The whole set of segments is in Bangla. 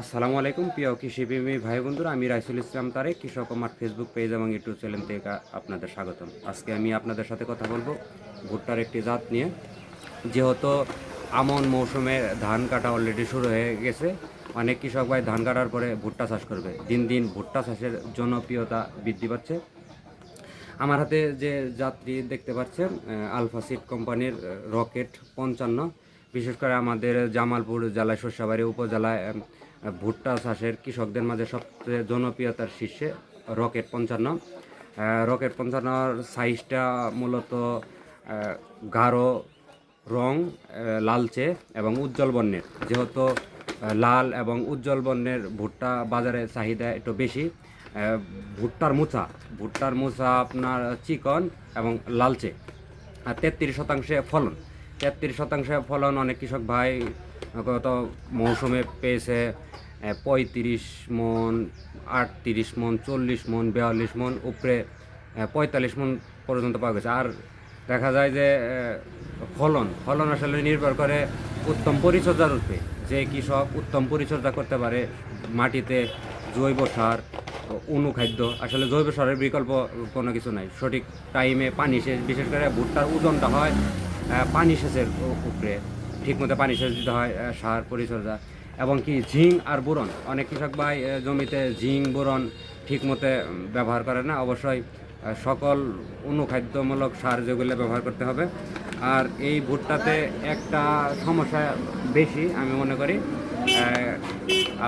আসসালামু আলাইকুম, প্রিয় কৃষিপ্রেমী ভাই বন্ধুরা আমি রাইসুল ইসলাম তারে কৃষক আমার ফেসবুক পেজ এবং ইউটিউব চ্যানেল থেকে আপনাদের স্বাগতম। আজকে আমি আপনাদের সাথে কথা বলব ভুট্টার একটি জাত নিয়ে। যেহেতু আমন মৌসুমে ধান কাটা অলরেডি শুরু হয়ে গেছে, অনেক কৃষক ভাই ধান কাটার পরে ভুট্টা চাষ করবে। দিন দিন ভুট্টা চাষের জনপ্রিয়তা বৃদ্ধি পাচ্ছে। আমার হাতে যে যাত্রী দেখতে পাচ্ছেন আলফা সিড কোম্পানির রকেট পঞ্চান্ন। বিশেষ করে আমাদের জামালপুর জেলায়, শস্যাবাড়ি উপজেলায় ভুট্টা চাষের কৃষকদের মাঝে সবচেয়ে জনপ্রিয়তার শীর্ষে রকেট পঞ্চান্ন। রকেট পঞ্চান্নর সাইজটা মূলত গাঢ় রং লালচে এবং উজ্জ্বল বর্ণের। যেহেতু লাল এবং উজ্জ্বল বর্ণের ভুট্টা বাজারে চাহিদা একটু বেশি ভুট্টার মোচা ভুট্টার মোচা আপনার চিকন এবং লালচে, আর তেত্রিশ শতাংশে ফলন। তেত্রিশ শতাংশে ফলন, অনেক কৃষক ভাই গত মৌসুমে পেয়েছে পঁয়ত্রিশ মন, আটত্রিশ মন, চল্লিশ মন, বিয়াল্লিশ মন, উপরে পঁয়তাল্লিশ মন পর্যন্ত পাওয়া গেছে। আর দেখা যায় যে ফলন ফলন আসলে নির্ভর করে উত্তম পরিচর্যার উপরে যে কৃষক উত্তম পরিচর্যা করতে পারে মাটিতে জৈব সার অনুখাদ্য, আসলে জৈব সারের বিকল্প কোনো কিছু নাই। সঠিক টাইমে পানি সেচ, বিশেষ করে ভুট্টার ওজনটা হয় পানি সেচের উপরে ঠিকমতো পানি সেচ দিতে হয় সার পরিচর্যা এবং কি ঝিং আর বোরন। অনেক কৃষক ভাই জমিতে ঝিং বোরন ঠিকমতো ব্যবহার করে না। অবশ্যই সকল অনুখাদ্যমূলক সার যেগুলো ব্যবহার করতে হবে। আর এই ভুট্টাতে একটা সমস্যা বেশি, আমি মনে করি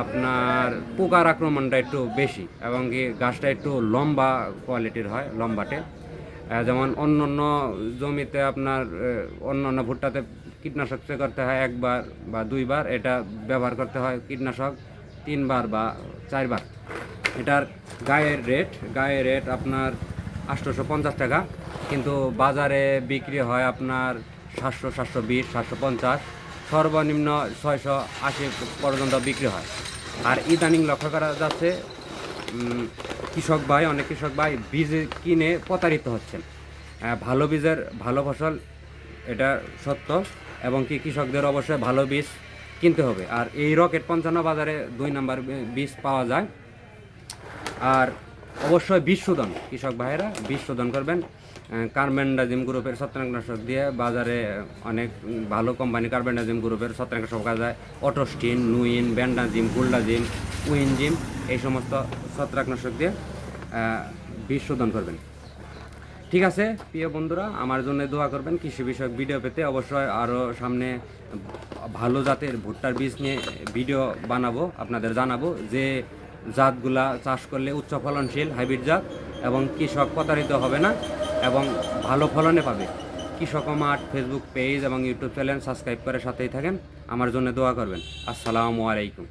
আপনার পোকার আক্রমণটা একটু বেশি এবং কি গাছটা একটু লম্বা কোয়ালিটির হয়, লম্বাটে। যেমন অন্য অন্য জমিতে আপনার অন্য অন্য ভুট্টাতে কীটনাশক স্প্রে করতে হয় একবার বা দুইবার, এটা ব্যবহার করতে হয় কীটনাশক তিনবার বা চারবার। এটার গায়ের রেট গায়ের রেট আপনার আটশোশো পঞ্চাশ টাকা, কিন্তু বাজারে বিক্রি হয় আপনার সাতশো সাতশো বিশ, সাতশো পঞ্চাশ, সর্বনিম্ন ছয়শো আশি পর্যন্ত বিক্রি হয়। আর ইদানিং লক্ষ্য করা যাচ্ছে কৃষক ভাই, অনেক কৃষক ভাই বীজ কিনে প্রতারিত হচ্ছেন। ভালো বীজের ভালো ফসল, এটা সত্য এবং কি কৃষকদের অবশ্যই ভালো বীজ কিনতে হবে। আর এই রকেট পঞ্চান্ন বাজারে দুই নাম্বার বীজ পাওয়া যায়। আর অবশ্যই বীজ শোধন, কৃষক ভাইয়েরা বীজ শোধন করবেন। কার্বেন্ডাজিম গ্রুপের ছত্রাকনাশক দিয়ে বাজারে অনেক ভালো কোম্পানি কার্বেন্ডাজিম গ্রুপের ছত্রাকনাশক পাওয়া যায়। অটোস্টিন নুইন ব্যান্ডাজিম গুল্ডাজিম উইনজিম এই সমস্ত ছত্রাকনাশক দিয়ে বীজ শোধন করবেন। ঠিক আছে, প্রিয় বন্ধুরা, আমার জন্য দোয়া করবেন। কৃষি বিষয়ক ভিডিও পেতে অবশ্যই আরও সামনে ভালো জাতের ভুট্টার বীজ নিয়ে ভিডিও বানাবো, আপনাদের জানাব যে জাতগুলা চাষ করলে উচ্চ ফলনশীল হাইব্রিড জাত এবং কৃষক প্রতারিত হবে না এবং ভালো ফলনে পাবে। কৃষক মাঠ ফেসবুক পেজ এবং ইউটিউব চ্যানেল সাবস্ক্রাইব করে সাথেই থাকেন। আমার জন্য দোয়া করবেন। আসসালামু আলাইকুম।